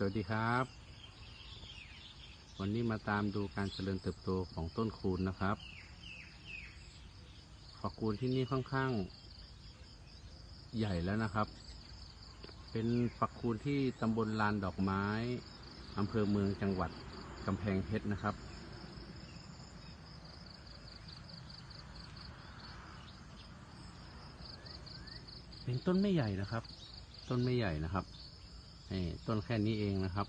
สวัสดีครับ วันนี้มาตามดูการเจริญเติบโตของต้นคูณนะครับฝักคูณที่นี่ค่อนข้างใหญ่แล้วนะครับ เป็นฝักคูณที่ตำบลลานดอกไม้อำเภอเมืองจังหวัดกำแพงเพชรนะครับ เป็นต้นไม่ใหญ่นะครับ ต้นไม่ใหญ่นะครับ นี่ต้นแค่นี้เองนะครับ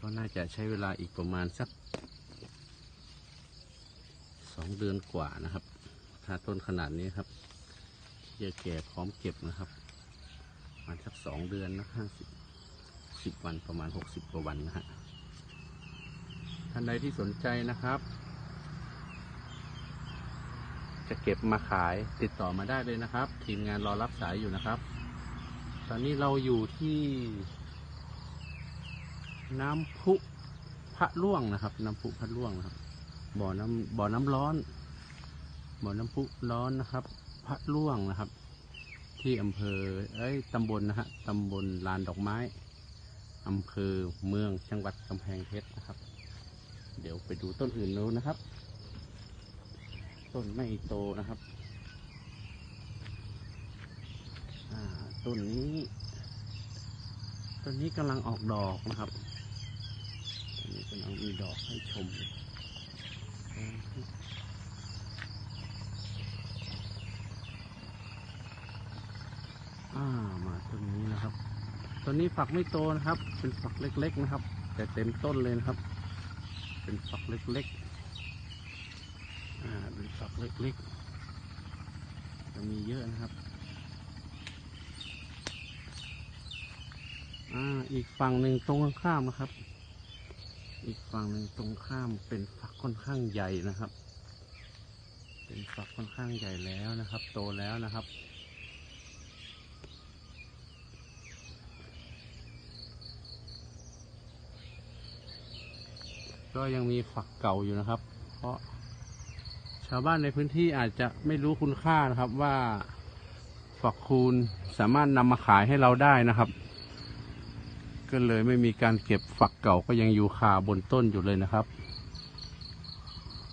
ก็น่าจะใช้เวลาอีกประมาณสักสองเดือนกว่านะครับ ถ้าต้นขนาดนี้ครับจะแก่พร้อมเก็บนะครับประมาณสักสองเดือนนะห้าสิบสิบวันประมาณหกสิบกว่าวันนะฮะท่านใดที่สนใจนะครับ จะเก็บมาขายติดต่อมาได้เลยนะครับ ทีมงานรอรับสายอยู่นะครับ ตอนนี้เราอยู่ที่ น้ำพุพระล่วงนะครับ น้ำพุพระล่วงนะครับ บ่อน้ำบ่อน้ำร้อน บ่อน้ำพุร้อนนะครับ พระล่วงนะครับ ที่อำเภอ เอ้ยตำบลนะฮะตำบลลานดอกไม้อำเภอเมืองจังหวัดกำแพงเพชรนะครับ เดี๋ยวไปดูต้นอื่นนู้นนะครับ ต้นไม่โตนะครับ ต้นนี้ ต้นนี้กำลังออกดอกนะครับต้นนี้กำลังมีดอกให้ชมามาต้นนี้นะครับต้นนี้ฝักไม่โตนะครับ เป็นฝักเล็กๆนะครับ แต่เต็มต้นเลยนะครับ เป็นฝักเล็กๆ ฝักเล็กๆจะมีเยอะนะครับ อ่า อีกฝั่งหนึ่งตรงข้ามนะครับ อีกฝั่งหนึ่งตรงข้ามเป็นฝักค่อนข้างใหญ่นะครับ เป็นฝักค่อนข้างใหญ่แล้วนะครับ โตแล้วนะครับก็ยังมีฝักเก่าอยู่นะครับ เพราะาวบ้านในพื้นที่อาจจะไม่รู้คุณค่านะครับว่าฝักคูณสามารถนำมาขายให้เราได้นะครับ ก็เลยไม่มีการเก็บฝักเก่าก็ยังอยู่คาบนต้นอยู่เลยนะครับ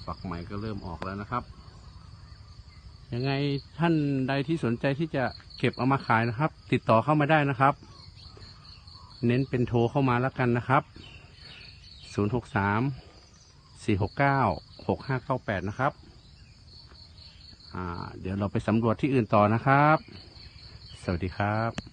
ฝักใหม่ก็เริ่มออกแล้วนะครับยังไงท่านใดที่สนใจที่จะเก็บเอามาขายนะครับ ติดต่อเข้ามาได้นะครับ เน้นเป็นโทรเข้ามาแล้วกันนะครับ 063 469 6598 นะครับ เดี๋ยวเราไปสำรวจที่อื่นต่อนะครับ สวัสดีครับ